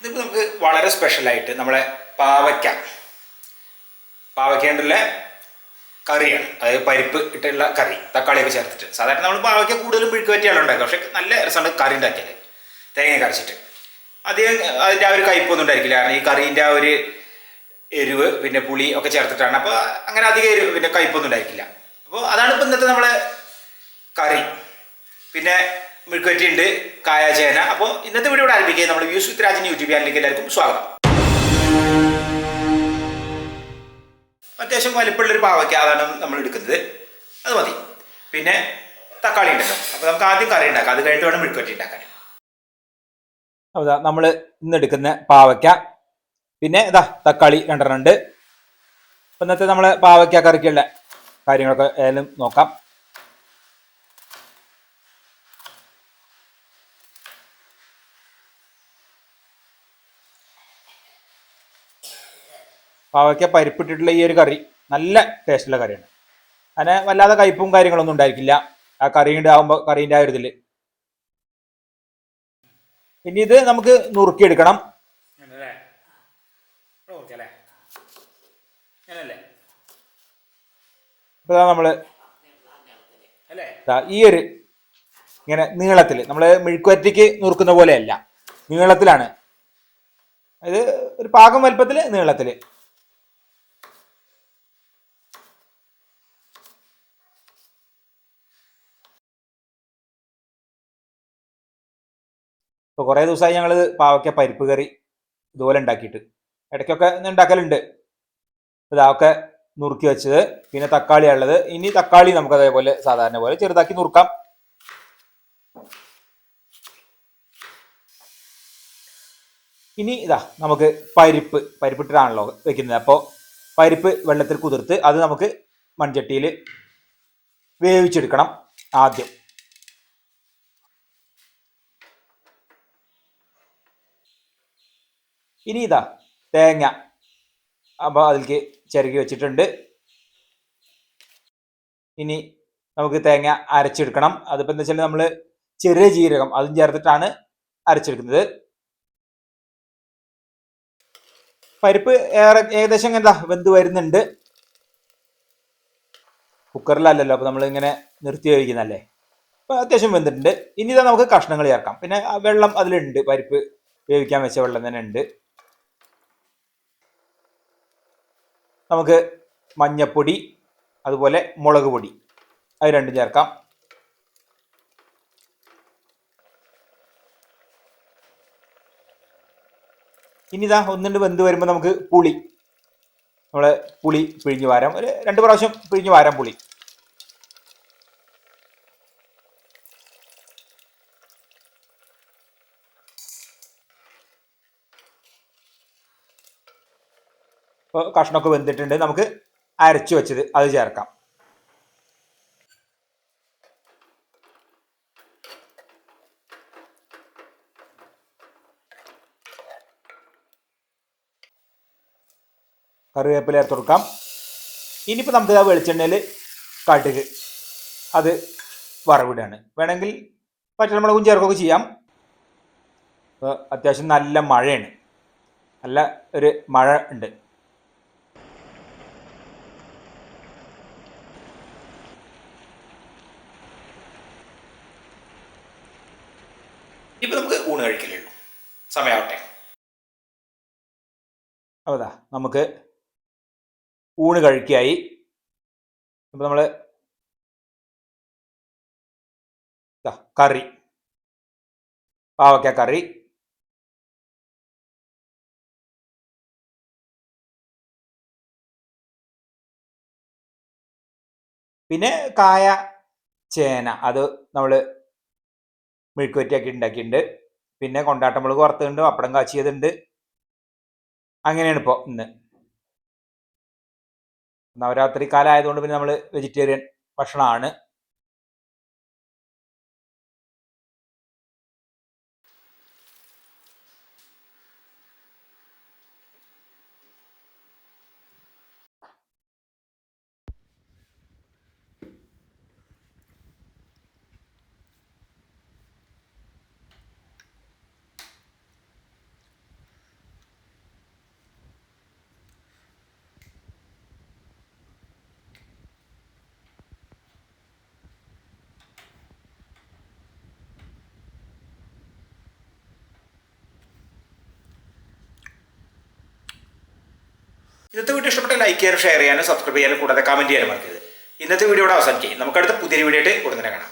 ഇതിപ്പോൾ നമുക്ക് വളരെ സ്പെഷ്യലായിട്ട് നമ്മളെ പാവയ്ക്ക. പാവയ്ക്കേണ്ടുള്ള കറിയാണ്. അതായത് പരിപ്പ് ഇട്ടുള്ള കറി തക്കാളിയൊക്കെ ചേർത്തിട്ട്. സാധാരണ നമ്മൾ പാവയ്ക്ക കൂടുതലും പിഴുക്ക് പറ്റിയാണ് ഉണ്ടാക്കുക പക്ഷേ നല്ല രസമാണ് കറി ഉണ്ടാക്കിയത് തേങ്ങ കരച്ചിട്ട് അധികം അതിന്റെ ആ ഒരു കയ്പൊന്നും ഉണ്ടായിരിക്കില്ല. കാരണം ഈ കറീന്റെ ആ ഒരു എരിവ് പിന്നെ പുളി ഒക്കെ ചേർത്തിട്ടാണ്. അപ്പോൾ അങ്ങനെ അധികം എരിവ് പിന്നെ കയ്പൊന്നും ഉണ്ടായിരിക്കില്ല. അപ്പോൾ അതാണ് ഇപ്പോൾ ഇന്നത്തെ നമ്മളെ കറി. പിന്നെ മെഴുക്കുവറ്റി കായാചേന. കായ ചേന അപ്പോൾ ഇന്നത്തെ വീഡിയോ ഇവിടെ ആരംഭിക്കുക. നമ്മൾ വ്യൂസ് വിത്ത് യൂട്യൂബ് ചാനലിലേക്ക് എല്ലാവർക്കും സ്വാഗതം. അത്യാവശ്യം വലിപ്പമുള്ളൊരു പാവയ്ക്ക അതാണ് നമ്മൾ എടുക്കുന്നത്. അത് മതി. പിന്നെ തക്കാളി ഉണ്ടല്ലോ. അപ്പോൾ നമുക്ക് ആദ്യം കറി ഉണ്ടാക്കാം. അത് കഴിഞ്ഞിട്ട് വേണം മെഴുക്കുവറ്റി ഉണ്ടാക്കാൻ. അതാ നമ്മൾ ഇന്ന് എടുക്കുന്ന പാവയ്ക്ക. പിന്നെ ഇതാ തക്കാളി രണ്ടെണ്ണം ഉണ്ട്. ഇന്നത്തെ നമ്മൾ പാവയ്ക്ക കറിക്കുള്ള കാര്യങ്ങളൊക്കെ ഏതായാലും നോക്കാം. പാവയ്ക്ക പരിപ്പിട്ടിട്ടുള്ള ഈ ഒരു കറി നല്ല ടേസ്റ്റുള്ള കറിയാണ്. അതിന് വല്ലാതെ കയ്പും കാര്യങ്ങളൊന്നും ഉണ്ടായിരിക്കില്ല. ആ കറിയുടെ ആകുമ്പോൾ കറീന്റെ ആ ഒരു ഇതിൽ പിന്നെ ഇത് നമുക്ക് നുറുക്കിയെടുക്കണം. ഇപ്പൊ നമ്മൾ ഈ ഒരു ഇങ്ങനെ നീളത്തിൽ നമ്മൾ മെഴുക്കുവറ്റിക്ക് നുറുക്കുന്ന പോലെയല്ല. നീളത്തിലാണ്. അത് ഒരു പാകം വലുപ്പത്തിൽ നീളത്തിൽ ഇപ്പോൾ കുറേ ദിവസമായി ഞങ്ങൾ പാവയ്ക്ക പരിപ്പ് കറി ഇതുപോലെ ഉണ്ടാക്കിയിട്ട്. ഇടയ്ക്കൊക്കെ ഉണ്ടാക്കലുണ്ട്. ഇതാവൊക്കെ നുറുക്കി വെച്ചത്. പിന്നെ തക്കാളി ഉള്ളത് ഇനി തക്കാളി നമുക്ക് അതേപോലെ സാധാരണ പോലെ ചെറുതാക്കി നുറുക്കാം. ഇനി ഇതാ നമുക്ക് പരിപ്പ് പരിപ്പിട്ടിട്ടാണല്ലോ വെക്കുന്നത്. അപ്പോൾ പരിപ്പ് വെള്ളത്തിൽ കുതിർത്ത് അത് നമുക്ക് മൺചട്ടിയിൽ വേവിച്ചെടുക്കണം ആദ്യം. ഇനി ഇതാ തേങ്ങ അപ്പോൾ അതിലേക്ക് ചിരകി വെച്ചിട്ടുണ്ട്. ഇനി നമുക്ക് തേങ്ങ അരച്ചെടുക്കണം. അതിപ്പോൾ എന്താ വെച്ചാൽ നമ്മൾ ചെറിയ ജീരകം അതും ചേർത്തിട്ടാണ് അരച്ചെടുക്കുന്നത്. പരിപ്പ് ഏറെ ഏകദേശം എന്താ വെന്ത് വരുന്നുണ്ട്. കുക്കറിലല്ലല്ലോ അപ്പോൾ നമ്മൾ ഇങ്ങനെ നിർത്തി കഴിക്കുന്നല്ലേ അപ്പോൾ അത്യാവശ്യം വെന്തിട്ടുണ്ട്. ഇനി ഇതാ നമുക്ക് കഷ്ണങ്ങൾ ചേർക്കാം. പിന്നെ വെള്ളം അതിലുണ്ട്. പരിപ്പ് വേവിക്കാൻ വെച്ച വെള്ളം തന്നെ ഉണ്ട്. നമുക്ക് മഞ്ഞപ്പൊടി അതുപോലെ മുളക് പൊടി അത് രണ്ടും ചേർക്കാം. ഇനി ഇതാ ഒന്നിന്റെ വെന്ത് വരുമ്പോൾ നമുക്ക് പുളി. നമ്മൾ പുളി പിഴിഞ്ഞ് വാരാം. ഒരു രണ്ട് പ്രാവശ്യം പിഴിഞ്ഞ് വാരാം പുളി. കഷ്ണമൊക്കെ വെന്തിട്ടുണ്ട്. നമുക്ക് അരച്ചു വെച്ചത് അത് ചേർക്കാം. കറിവേപ്പില ചേർത്ത് കൊടുക്കാം. ഇനിയിപ്പോൾ നമുക്ക് ആ വെളിച്ചെണ്ണയിൽ കടുക് അത് വറവിടാണ് വേണമെങ്കിൽ പച്ചമുളകും ചേർക്കുകയൊക്കെ ചെയ്യാം. അത്യാവശ്യം നല്ല മഴയാണ്. നല്ല ഒരു മഴ ഉണ്ട് ഇപ്പൊ നമുക്ക് ഊണ് കഴിക്കലേ ഉള്ളൂ സമയാവട്ടെ. അതാ നമുക്ക് ഊണ് കഴിക്കായി. ഇപ്പം നമ്മൾ ദാ കറി. പാവയ്ക്ക കറി. പിന്നെ കായ ചേന. അത് നമ്മൾ മെഴുക്കുവറ്റിയാക്കി ഉണ്ടാക്കിയിട്ടുണ്ട്. പിന്നെ കൊണ്ടാട്ടമുളക് വറുത്തുണ്ട് പപ്പടം കാച്ചിയതുണ്ട്. അങ്ങനെയാണ് ഇപ്പോൾ ഇന്ന്. നവരാത്രി കാലം ആയതുകൊണ്ട് പിന്നെ നമ്മൾ വെജിറ്റേറിയൻ ഭക്ഷണമാണ്. ഇന്നത്തെ വീഡിയോ ഇഷ്ടപ്പെട്ട ലൈക്ക് ചെയ്യാനും ഷെയർ ചെയ്യാനും സബ്സ്ക്രൈബ് ചെയ്യാനും കൂടാതെ കമന്റ് ചെയ്യാനും മറക്കരുത്. ഇന്നത്തെ വീഡിയോ ഇവിടെ അവസാനിക്കും നമുക്ക് അടുത്ത പുതിയ വീഡിയോ ആയിട്ട് ഉടനെ കാണാം.